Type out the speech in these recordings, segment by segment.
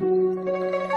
เ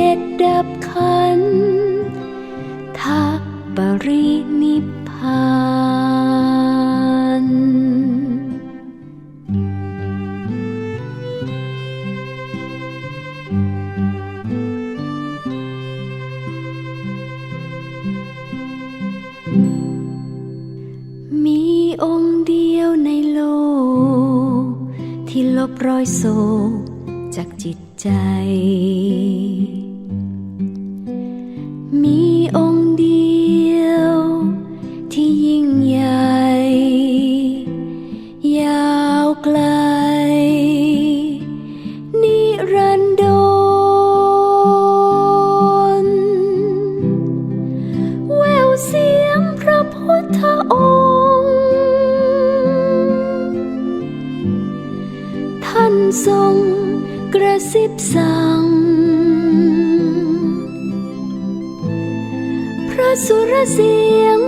เด็จดับขันทักปรินิพพานมีองค์เดียวในโลก ที่ลบรอยโศกจากจิตใจ ทรงกระซิบสั่ง พระสุรเสียง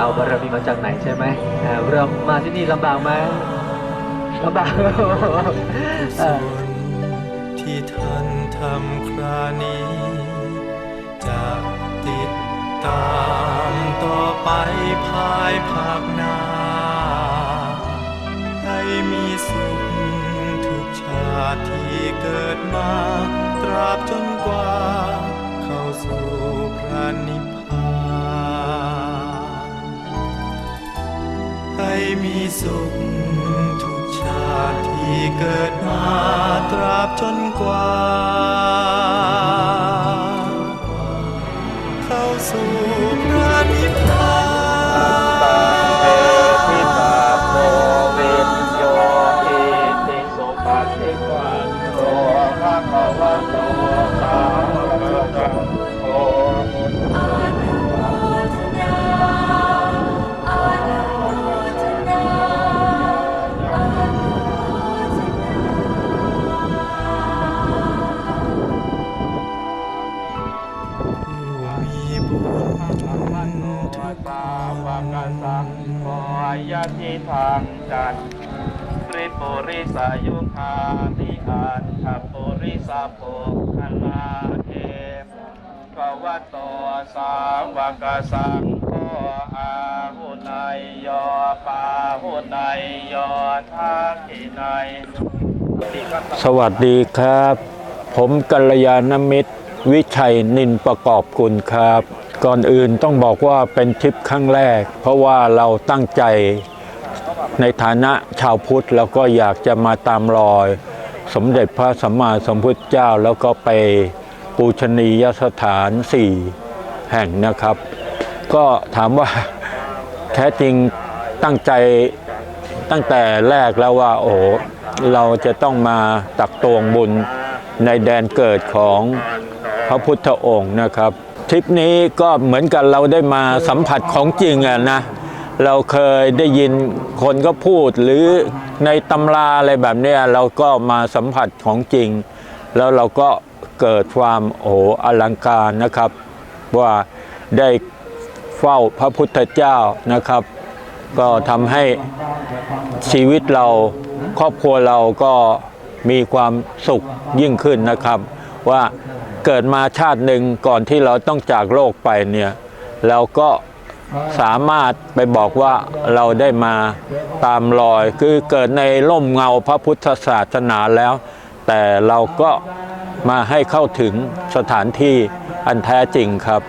เอาบารมีมาจากไหนใช่ไหมเรามาที่นี่ลำบากไหมลำบากที่ท่านทำครานี้ จะติดตามต่อไปภายภาคหน้า ให้มีสุขทุกชาติที่เกิดมา ตราบจนกว่า เข้าสู่พระนิพพาน มีสุข ทุกชาติที่เกิดมาตราบจนกว่า เข้าสู่พระนิพพาน สาวกสังโฆยะทิทางจันทริปุริสายุคานิอันทปุริสาโภคลาเทมกวะโตสาวกสังโฆอาหุนายโยปาหุนายโยทักขินายสวัสดีครับ ผมกัลยาณมิตร วิชัยนินประกอบกุลครับ ก่อนอื่นต้องบอกว่าเป็นทริปครั้งแรก เพราะว่าเราตั้งใจในฐานะชาวพุทธแล้วก็อยากจะมาตามรอย สมเด็จพระสัมมาสัมพุทธเจ้าแล้วก็ไปปูชนียสถานสี่แห่งนะครับ ก็ถามว่าแท้จริงตั้งใจตั้งแต่แรกแล้วว่าโอ้เราจะต้องมาตักตวงบุญในแดนเกิดของพระพุทธองค์นะครับ ทริปนี้ก็เหมือนกันเราได้มาสัมผัสของจริงอะนะ เราเคยได้ยินคนก็พูดหรือในตำราอะไรแบบเนี้ยเราก็มาสัมผัสของจริง แล้วเราก็เกิดความโอ้อลังการนะครับ ว่าได้เฝ้าพระพุทธเจ้านะครับ ก็ทำให้ชีวิตเราครอบครัวเราก็มีความสุขยิ่งขึ้นนะครับ ว่าเกิดมาชาติหนึ่งก่อนที่เราต้องจากโลกไปเนี่ยเราก็สามารถไปบอกว่าเราได้มาตามรอย คือเกิดในร่มเงาพระพุทธศาสนาแล้ว แต่เราก็มาให้เข้าถึงสถานที่อันแท้จริงครับ